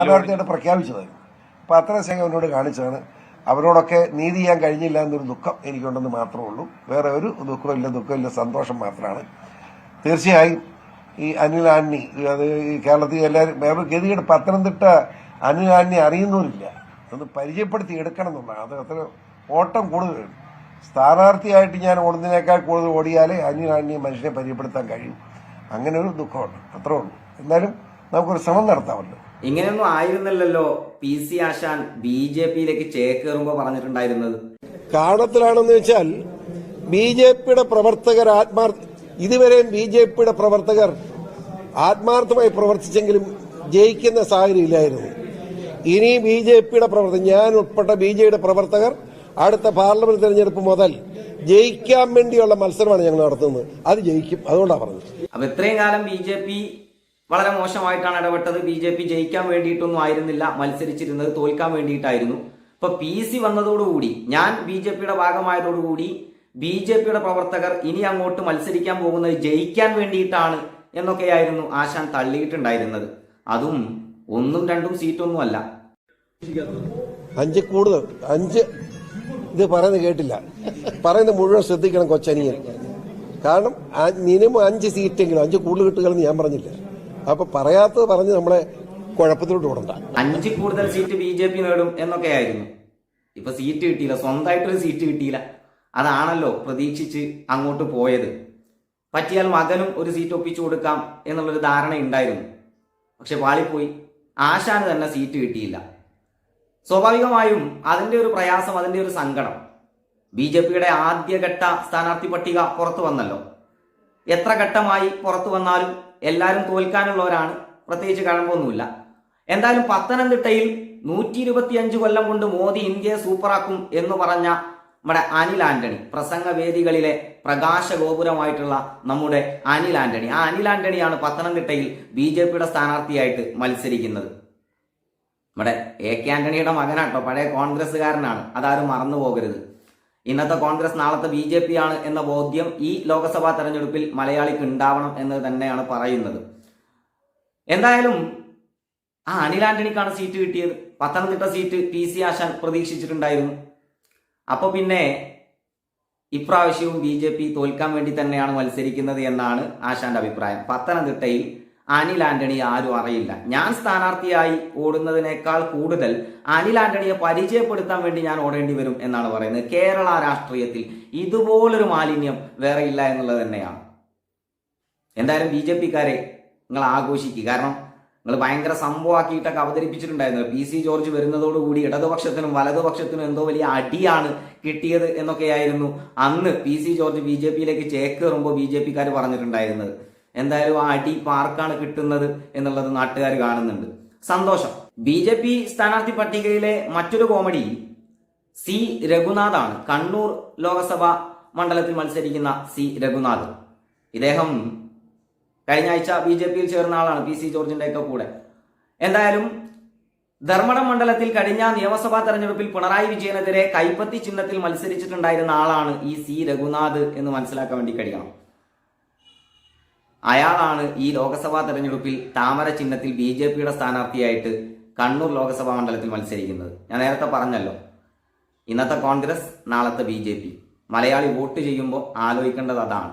സ്ഥാനാർത്ഥിയായിട്ട് പ്രഖ്യാപിച്ചത്. അപ്പൊ അത്ര സ്നേഹം എന്നോട് കാണിച്ചതാണ്. അവരോടൊക്കെ നീതി ചെയ്യാൻ കഴിഞ്ഞില്ല എന്നൊരു ദുഃഖം എനിക്കുണ്ടെന്ന് മാത്രമേ ഉള്ളൂ. വേറെ ഒരു ദുഃഖമില്ല ദുഃഖമില്ല സന്തോഷം മാത്രമാണ്. തീർച്ചയായും ഈ അനിൽ ആന്നി അത് ഈ കേരളത്തിൽ എല്ലാവരും വേറെ ഗതികേട് പത്തനംതിട്ട അനിൽ ആന്നി അറിയുന്നവരില്ല. ഒന്ന് പരിചയപ്പെടുത്തി എടുക്കണം എന്നുള്ളതാണ്. അത് അത്ര ഓട്ടം കൂടുതൽ സ്ഥാനാർത്ഥിയായിട്ട് ഞാൻ ഓടുന്നതിനേക്കാൾ കൂടുതൽ ഓടിയാലേ അനിൽ ആന്നി മനുഷ്യനെ പരിചയപ്പെടുത്താൻ കഴിയും. അങ്ങനെ ഒരു ദുഃഖമുണ്ട്. അത്രേ ഉള്ളൂ. എന്നാലും നമുക്കൊരു ശ്രമം നടത്താമല്ലോ. ഇങ്ങനെയൊന്നും ആയിരുന്നില്ലല്ലോ പി സി ആശാൻ ബി ജെ പിയിലേക്ക് ചേക്കേറുമ്പോ പറഞ്ഞിട്ടുണ്ടായിരുന്നത്. കാരണത്തിലാണെന്ന് വെച്ചാൽ ബി ജെ പിയുടെ പ്രവർത്തകർ ആത്മാർ ഇതുവരെയും ബി ജെ പിയുടെ പ്രവർത്തകർ ആത്മാർത്ഥമായി പ്രവർത്തിച്ചെങ്കിലും ജയിക്കുന്ന സാഹചര്യം ഇല്ലായിരുന്നു. ഇനി ബി ജെ പിയുടെ പ്രവർത്തകർ ഞാൻ ഉൾപ്പെട്ട ബി ജെ പ്രവർത്തകർ അടുത്ത പാർലമെന്റ് തെരഞ്ഞെടുപ്പ് മുതൽ ജയിക്കാൻ വേണ്ടിയുള്ള മത്സരമാണ് ഞങ്ങൾ നടത്തുന്നത്. അത് ജയിക്കും. അതുകൊണ്ടാണ് പറഞ്ഞത്. അപ്പൊ ഇത്രയും കാലം ബി ജെ പി വളരെ മോശമായിട്ടാണ് ഇടപെട്ടത്. ബി ജെ പി ജയിക്കാൻ വേണ്ടിയിട്ടൊന്നും ആയിരുന്നില്ല. മത്സരിച്ചിരുന്നത് തോൽക്കാൻ വേണ്ടിയിട്ടായിരുന്നു. ഇപ്പൊ പി സി വന്നതോടുകൂടി ഞാൻ ബി ജെ പിയുടെ ഭാഗമായതോടുകൂടി ബി ജെ പിയുടെ പ്രവർത്തകർ ഇനി അങ്ങോട്ട് മത്സരിക്കാൻ പോകുന്നത് ജയിക്കാൻ വേണ്ടിയിട്ടാണ് എന്നൊക്കെയായിരുന്നു ആശാൻ തള്ളിയിട്ടുണ്ടായിരുന്നത്. അതും ഒന്നും രണ്ടും സീറ്റൊന്നും അല്ല. അഞ്ച് കൂടുതൽ അഞ്ച് ഇത് പറയുന്നത് കേട്ടില്ല. പറയുന്നത് മുഴുവൻ ശ്രദ്ധിക്കണം കൊച്ചനിയൻ. കാരണം മിനിമം അഞ്ച് സീറ്റെങ്കിലും അഞ്ച് കൂടുതൽ കിട്ടുകയെന്ന് ഞാൻ പറഞ്ഞില്ല. അപ്പൊ പറയാത്തത് പറഞ്ഞ് നമ്മളെ കുഴപ്പത്തിലോട്ട് വിടണ്ട അഞ്ച് കൂടുതൽ സീറ്റ് ബി ജെ പി നേടും എന്നൊക്കെയായിരുന്നു ഇപ്പൊ സീറ്റ് കിട്ടിയില്ല സ്വന്തമായിട്ടൊരു സീറ്റ് കിട്ടിയില്ല. അതാണല്ലോ പ്രതീക്ഷിച്ച് അങ്ങോട്ട് പോയത്. പറ്റിയാൽ മകനും ഒരു സീറ്റ് ഒപ്പിച്ചു കൊടുക്കാം എന്നുള്ളൊരു ധാരണ ഉണ്ടായിരുന്നു. പക്ഷെ പാളിപ്പോയി. ആശാന് തന്നെ സീറ്റ് കിട്ടിയില്ല. സ്വാഭാവികമായും അതിന്റെ ഒരു പ്രയാസം അതിന്റെ ഒരു സങ്കടം. ബി ജെ പിയുടെ ആദ്യഘട്ട സ്ഥാനാർത്ഥി പട്ടിക പുറത്തു വന്നല്ലോ. എത്ര ഘട്ടമായി പുറത്തു വന്നാലും എല്ലാവരും തോൽക്കാനുള്ളവരാണ്. പ്രത്യേകിച്ച് കഴമ്പൊന്നുമില്ല. എന്തായാലും പത്തനംതിട്ടയിൽ നൂറ്റി ഇരുപത്തിയഞ്ച് കൊല്ലം കൊണ്ട് മോദി ഇന്ത്യയെ സൂപ്പറാക്കും എന്ന് പറഞ്ഞ നമ്മുടെ അനിൽ ആന്റണി പ്രസംഗവേദികളിലെ പ്രകാശ ഗോപുരമായിട്ടുള്ള നമ്മുടെ അനിൽ ആന്റണി. ആ അനിൽ ആന്റണിയാണ് പത്തനംതിട്ടയിൽ ബി ജെ പിയുടെ സ്ഥാനാർത്ഥിയായിട്ട് മത്സരിക്കുന്നത്. നമ്മുടെ എ കെ ആന്റണിയുടെ മകനാട്ടോ പഴയ കോൺഗ്രസ്സുകാരനാണ്. അതാരും മറന്നു പോകരുത് ഇന്നത്തെ കോൺഗ്രസ് നാളത്തെ ബി ജെ പി ആണ് എന്ന ബോധ്യം ഈ ലോക്സഭാ തെരഞ്ഞെടുപ്പിൽ മലയാളിക്ക് ഉണ്ടാവണം എന്ന് തന്നെയാണ് പറയുന്നത്. എന്തായാലും ആ അനിൽ ആന്റണിക്കാണ് സീറ്റ് കിട്ടിയത്. പത്തനംതിട്ട സീറ്റ് പി സി ആശാൻ പ്രതീക്ഷിച്ചിട്ടുണ്ടായിരുന്നു. അപ്പൊ പിന്നെ ഇപ്രാവശ്യവും ബി ജെ പി തോൽക്കാൻ വേണ്ടി തന്നെയാണ് മത്സരിക്കുന്നത് എന്നാണ് ആശാന്റെ അഭിപ്രായം. പത്തനംതിട്ടയിൽ അനിൽ ആന്റണി ആരും അറിയില്ല. ഞാൻ സ്ഥാനാർത്ഥിയായി ഓടുന്നതിനേക്കാൾ കൂടുതൽ അനിൽ ആന്റണിയെ പരിചയപ്പെടുത്താൻ വേണ്ടി ഞാൻ ഓടേണ്ടി വരും എന്നാണ് പറയുന്നത്. കേരള രാഷ്ട്രീയത്തിൽ ഇതുപോലൊരു മാലിന്യം വേറെ ഇല്ല എന്നുള്ളത് തന്നെയാണ്. എന്തായാലും ബി ജെ പിക്കാരെ നിങ്ങൾ ആഘോഷിക്കുക കാരണം നിങ്ങൾ ഭയങ്കര സംഭവമാക്കിയിട്ടൊക്കെ അവതരിപ്പിച്ചിട്ടുണ്ടായിരുന്നു. പി സി ജോർജ് വരുന്നതോടുകൂടി ഇടതുപക്ഷത്തിനും വലതുപക്ഷത്തിനും എന്തോ വലിയ അടിയാണ് കിട്ടിയത് എന്നൊക്കെയായിരുന്നു അന്ന് P C George B J പിയിലേക്ക് ചേക്കേറുമ്പോൾ ബി ജെ പിക്കാർ പറഞ്ഞിട്ടുണ്ടായിരുന്നത്. എന്തായാലും ആ അടി പാർക്കാണ് കിട്ടുന്നത് എന്നുള്ളത് നാട്ടുകാർ കാണുന്നുണ്ട്. സന്തോഷം. ബി ജെ പി സ്ഥാനാർത്ഥി പട്ടികയിലെ മറ്റൊരു കോമഡി സി രഘുനാഥാണ്. കണ്ണൂർ ലോകസഭ മണ്ഡലത്തിൽ മത്സരിക്കുന്ന സി രഘുനാഥ്. ഇദ്ദേഹം കഴിഞ്ഞ ആഴ്ച ബി ജെ പിയിൽ ചേർന്ന ആളാണ് പി സി ജോർജിന്റെ ഒക്കെ കൂടെ. എന്തായാലും ധർമ്മടം മണ്ഡലത്തിൽ കഴിഞ്ഞ നിയമസഭാ തെരഞ്ഞെടുപ്പിൽ പിണറായി വിജയനെതിരെ കൈപ്പത്തി ചിഹ്നത്തിൽ മത്സരിച്ചിട്ടുണ്ടായിരുന്ന ആളാണ് ഈ സി രഘുനാഥ് എന്ന് മനസ്സിലാക്കാൻ വേണ്ടി കഴിയണം. അയാളാണ് ഈ ലോക്സഭാ തെരഞ്ഞെടുപ്പിൽ താമര ചിഹ്നത്തിൽ ബി ജെ പിയുടെ സ്ഥാനാർത്ഥിയായിട്ട് കണ്ണൂർ ലോക്സഭാ മണ്ഡലത്തിൽ മത്സരിക്കുന്നത്. ഞാൻ നേരത്തെ പറഞ്ഞല്ലോ ഇന്നത്തെ കോൺഗ്രസ് നാളത്തെ B J P. Malayali vote ചെയ്യുമ്പോൾ ആലോചിക്കേണ്ടത് അതാണ്.